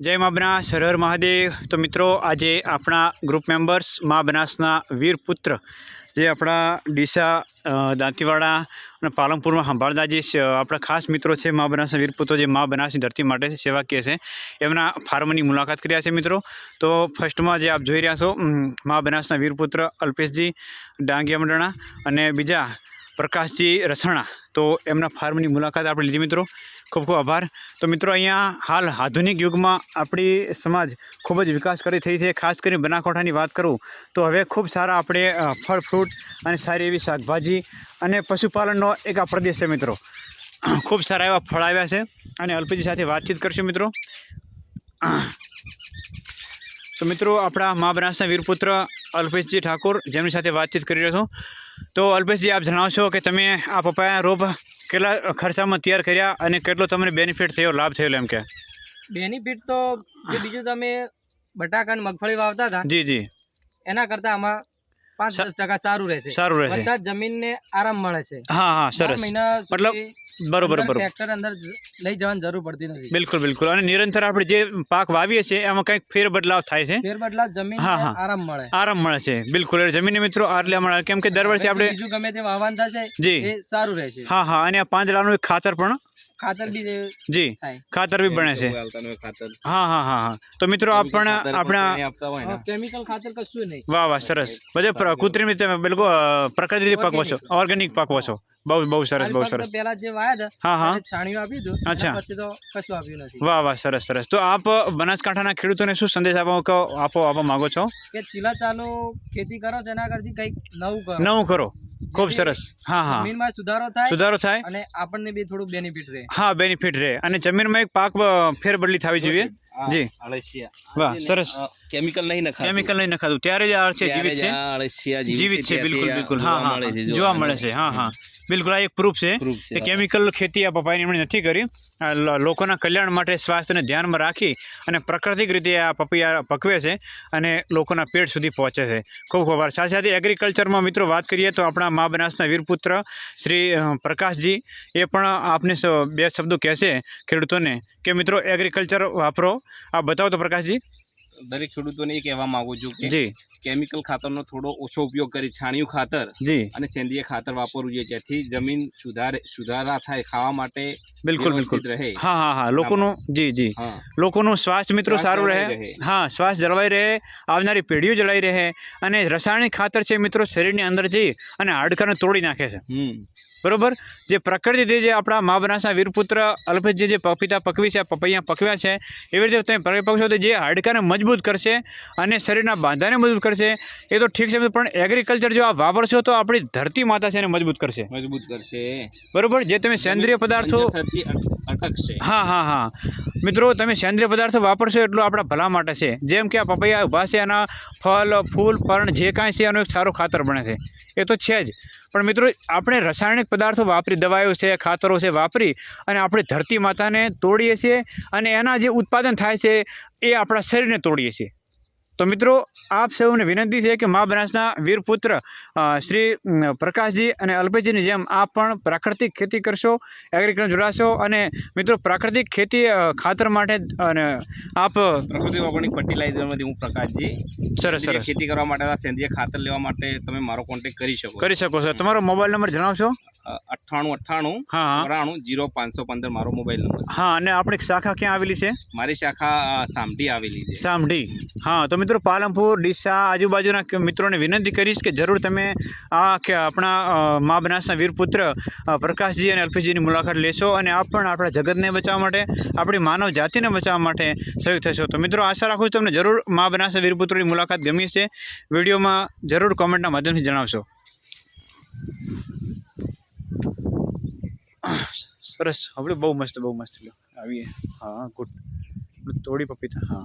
જય મા બનાસ, હર મહાદેવ. તો મિત્રો, આજે આપણા ગ્રુપ મેમ્બર્સ મા બનાસના વીરપુત્ર જે આપણા ડીસા દાંતીવાડા અને પાલનપુરમાં સંભાળતા આપણા ખાસ મિત્રો છે મા બનાસના વીરપુત્રો જે મા બનાસની ધરતી માટે સેવા કે છે. એમના ફાર્મની મુલાકાત કર્યા છે મિત્રો. તો ફર્સ્ટમાં જે આપ જોઈ રહ્યા છો, મા બનાસના વીરપુત્ર અલ્પેશજી ડાંગિયા મંડણા અને બીજા પ્રકાશજી રસણા. તો એમના ફાર્મની મુલાકાત આપણે લીધી મિત્રો. ખૂબ ખૂબ આભાર. તો મિત્રો અહીંયા હાલ આધુનિક યુગમાં આપણી સમાજ ખૂબ જ વિકાસ કરી થઈ છે. ખાસ કરીને બનાસકાંઠાની વાત કરું, તો હવે ખૂબ સારા આપણે ફળ, ફ્રૂટ અને સારી એવી શાકભાજી અને પશુપાલનનો એક આ પ્રદેશ છે મિત્રો. ખૂબ સારા એવા ફળ આવ્યા છે અને અલ્પજી સાથે વાતચીત કરશું મિત્રો. તો મિત્રો આપણા મા બનાસના વીરપુત્ર અલ્પેશજી ઠાકોર જેમની સાથે વાતચીત કરી રહ્યો છું. તો અલ્પેશજી આપ જણાવશો કે તમે આ પપાયા રોપ કેટલા ખર્ચામાં તૈયાર કર્યા અને કેટલો તમને બેનિફિટ થયો લાભ થયો એમ કે? બેનિફિટ તો જે બીજું તમે બટાકા અને મગફળી વાવતા હતા જી જી. એના કરતા આમાં પાંચ દસ ટકા સારું રહેશે. સારું રહેશે. બધા જમીનને આરામ મળે છે. હા હા સરસ. મહિના મતલબ બરોબર બરોબર. ટ્રેક્ટર અંદર લઈ જવાની જરૂર પડતી નથી. બિલકુલ બિલકુલ. અને નિરંતર આપણે જે પાક વાવીએ છીએ એમાં કંઈક ફેરબદલાવ થાય છે? ફેરબદલાવ જમીન. આરામ મળે. આરામ મળે છે. બિલકુલ. જમીન મિત્રો આટલે મળે. કેમ કે દર વર્ષે આપણે બીજું ગમે તે વાવવાનું થશે જી. એ સારું રહેશે. હા હા. અને આ પાંદડાનું એક ખાતર પણ ખાતર બી જી. ખાતર બી બને છે. હા હા હા હા. તો મિત્રો આપણે આપણા કેમિકલ ખાતર કશું નહીં. વાહ વાહ સરસ. બધે કૃત્રિમ રીતે બિલકુલ પ્રકૃતિથી પ્રકૃતિ રીતે પકવો છો. ઓર્ગેનિક પકવો છો. બહુ બહુ સરસ બહુ સરસ. પેલા જે વાયા હા હા. ત્યારે આપી દો અચ્છા. પછી તો કશું આપ્યું નથી. વાહ વાહ સરસ સરસ. તો આપ બનાસકાંઠાના ખેડૂતોને શું સંદેશ આપો આપો આપવા માંગો છો? કે ચીલા ચાલુ ખેતી કરો તેના કરતી કંઈક નવું કરો. નવું કરો. ખૂબ સરસ. હા હા. જમીનમાં સુધારો થાય સુધારો થાય. અને આપણને બી થોડું બેનિફિટ રહે. હા બેનિફિટ રહે. અને જમીનમાં એક પાક ફેરબદલી થવી જોઈએ. જી. વાહ સરસ. કેમિકલ નહીં નખાતું. કેમિકલ નહીં નખાતું. ત્યારે જ આ જીવિત છે? અળસિયા જીવિત છે બિલકુલ બિલકુલ. હા હા જોવા મળે છે. હા હા. બિલકુલ આ એક પ્રૂફ છે કે કેમિકલ ખેતી આ પપાઈની એમણે નથી કરી. લોકોના કલ્યાણ માટે સ્વાસ્થ્યને ધ્યાનમાં રાખી અને પ્રાકૃતિક રીતે આ પપૈયા પકવે છે અને લોકોના પેટ સુધી પહોંચે છે. ખૂબ ખૂબ આભાર. સાથે સાથે એગ્રીકલ્ચરમાં મિત્રો વાત કરીએ તો આપણા મા બનાસના વીરપુત્ર શ્રી પ્રકાશજી એ પણ આપને બે શબ્દો કહેશે ખેડૂતોને કે મિત્રો એગ્રીકલ્ચર વાપરો. આ બતાવો તો પ્રકાશજી. દરેક ખેડૂતોને એ કહેવા માંગુ છું કે કેમિકલ ખાતરનો થોડો ઓછો ઉપયોગ કરી છાણિયું ખાતર અને સેન્દ્રિય ખાતર વાપરવું જોઈએ જેથી જમીન સુધારે સુધારા થાય ખાવા માટે બિલકુલ બિલકુલ. રહે. હા હા હા. લોકોનું જી જી. લોકોનું સ્વાસ્થ્ય મિત્રો સારું રહે. હા શ્વાસ જળવાઈ રહે આવનારી પેઢીઓ જળવાઈ રહે. અને રાસાયણિક ખાતર છે મિત્રો શરીરની અંદર જઈ અને હાડકાને તોડી નાખે છે. બરોબર? જે પ્રકૃતિથી જે આપણા મા બનાસના વીરપુત્ર અલ્પેશ જે પપિતા પકવી છે પપૈયા પકવ્યા છે એવી રીતે તમે પકવશો તો જે હાડકાને મજબૂત કરશે અને શરીરના બાંધાને મજબૂત કરશે એ તો ઠીક છે પણ એગ્રીકલ્ચર જો આ વાપરશો તો આપણી ધરતી માતા છે એને મજબૂત કરશે. મજબૂત કરશે. બરોબર? જે તમે સેન્દ્રિય પદાર્થો અટકશે. હા હા હા. મિત્રો તમે સેન્દ્રિય પદાર્થો વાપરશો એટલું આપણા ભલા માટે છે. જેમ કે આ પપૈયા ઊભા છે એના ફળ ફૂલ પર્ણ જે કાંઈ છે એનું એક સારું ખાતર બને છે. એ તો છે જ. પણ મિત્રો આપણે રાસાયણિક પદાર્થો વાપરી, દવાઓ છે, ખાતરો છે વાપરી અને આપણે ધરતી માતાને તોડીએ છીએ અને એના જે ઉત્પાદન થાય છે એ આપણા શરીરને તોડીએ છીએ. તો મિત્રો આપ સૌને વિનંતી છે કે મા બનાસના વીરપુત્ર શ્રી પ્રકાશજી અને અલ્પેશજીની જેમ આપ પણ પ્રાકૃતિક ખેતી કરશો એગ્રીકલ્ચર જોડાશો અને મિત્રો પ્રાકૃતિક ખેતી ખાતર માટે અને આપ પ્રકૃતિ ઓર્ગેનિક ફર્ટિલાઇઝરમાંથી હું પ્રકાશજી. સરસ સરસ. ખેતી કરવા માટે સેન્દ્રિય ખાતર લેવા માટે તમે મારો કોન્ટેક્ટ કરી શકો. કરી શકો છો. તમારો મોબાઈલ નંબર જણાવશો? અઠ્ઠાણું અઠ્ઠાણું હા ચોરાણું જીરો પાંચસો પંદર મારો મોબાઈલ નંબર. હા અને આપણી શાખા ક્યાં આવેલી છે? મારી શાખા સામઢી આવેલી છે. સામઢી. હા તો મિત્રો પાલનપુર, ડીસા, આજુબાજુના મિત્રોને વિનંતી કરીશ કે જરૂર તમે આ આપણા મા બનાસના વીરપુત્ર પ્રકાશજી અને અલ્પેશજીની મુલાકાત લેશો અને આપ પણ આપણા જગતને બચાવવા માટે, આપણી માનવ જાતિને બચાવવા માટે સહયોગ થશો. તો મિત્રો, આશા રાખું છું તમને જરૂર મા બનાસના વીરપુત્રોની મુલાકાત ગમી છે વિડીયોમાં જરૂર કોમેન્ટના માધ્યમથી જણાવશો. સરસ. આપણે બહુ મસ્ત બહુ મસ્ત લ્યો. આવીએ. હા ગુડ. થોડી પપીતા હા.